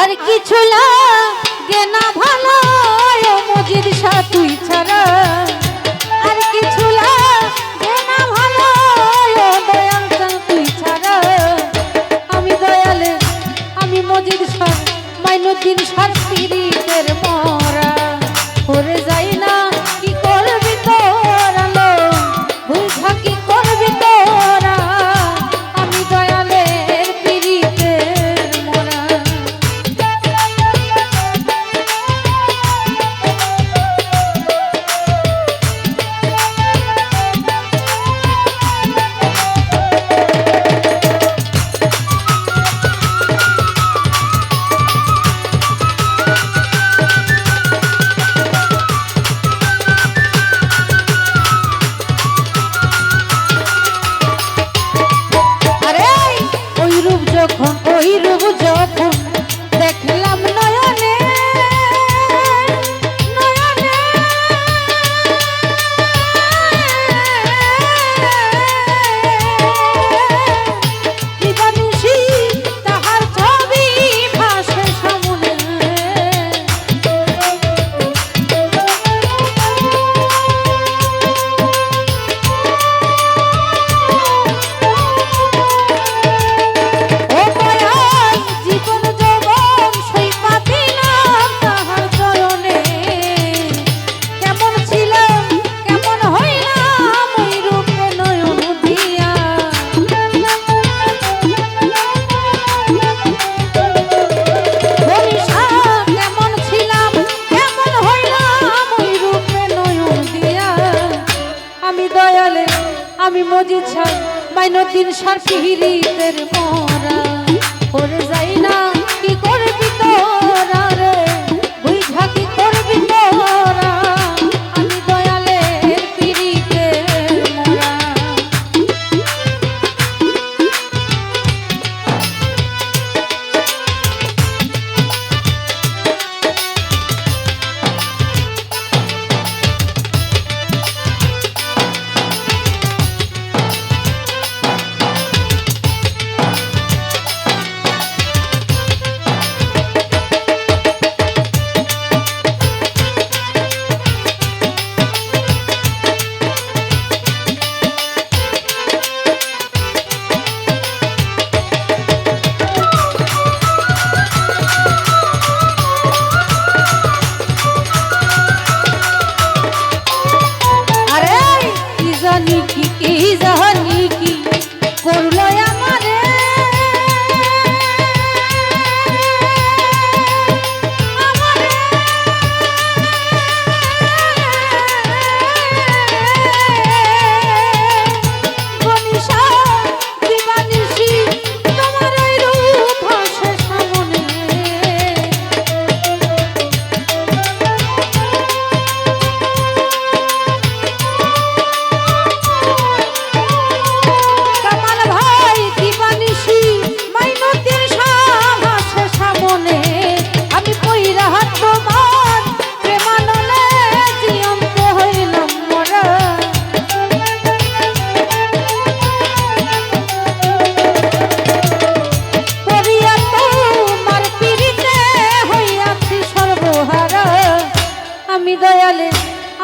আর কিছু লাগে না ভালো মজির সাথুই ছাড়া। আর কিছু লাগে না ভালো দয়াল তুই ছাড়া। আমি দয়ালে আমি মজির সার মাইনুদ্দিন সার পিরিতের মরা। আমি দয়ালে আমি মজি ছাই মাইনো মাইনতিন সার পিহিরিতের মরা? ওরে যাই না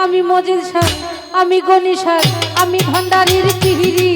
আমি মজিদ সার আমি গণি সার আমি ভণ্ডারির চিহিরি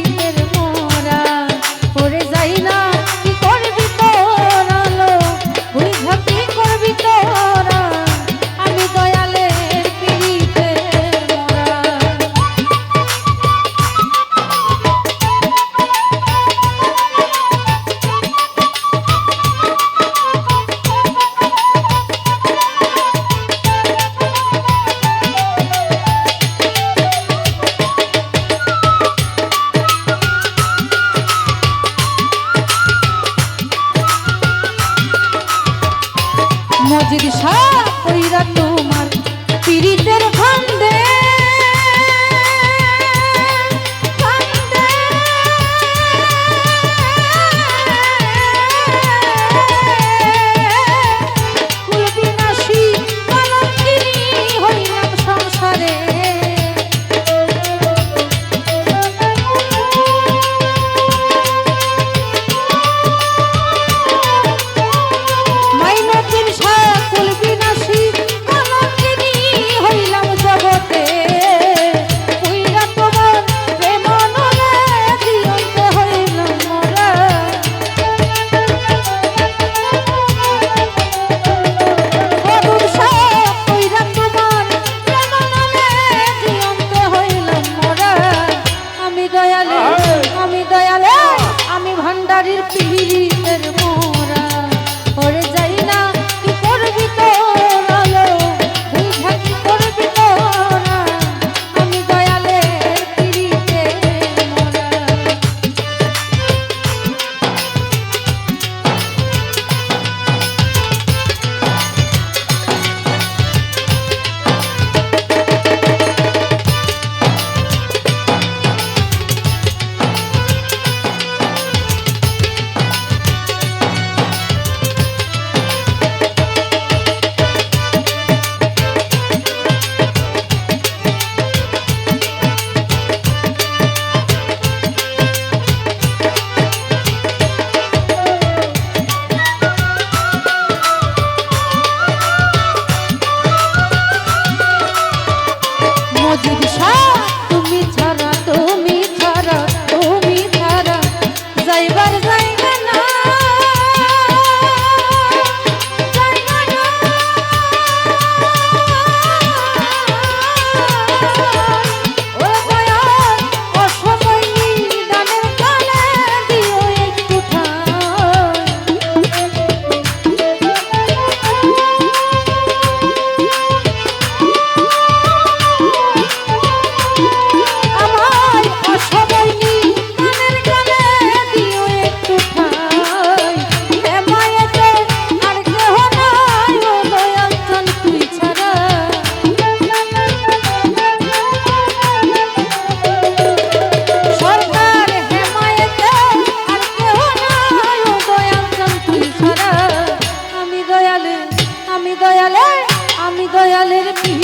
দয়ালের পিড়ি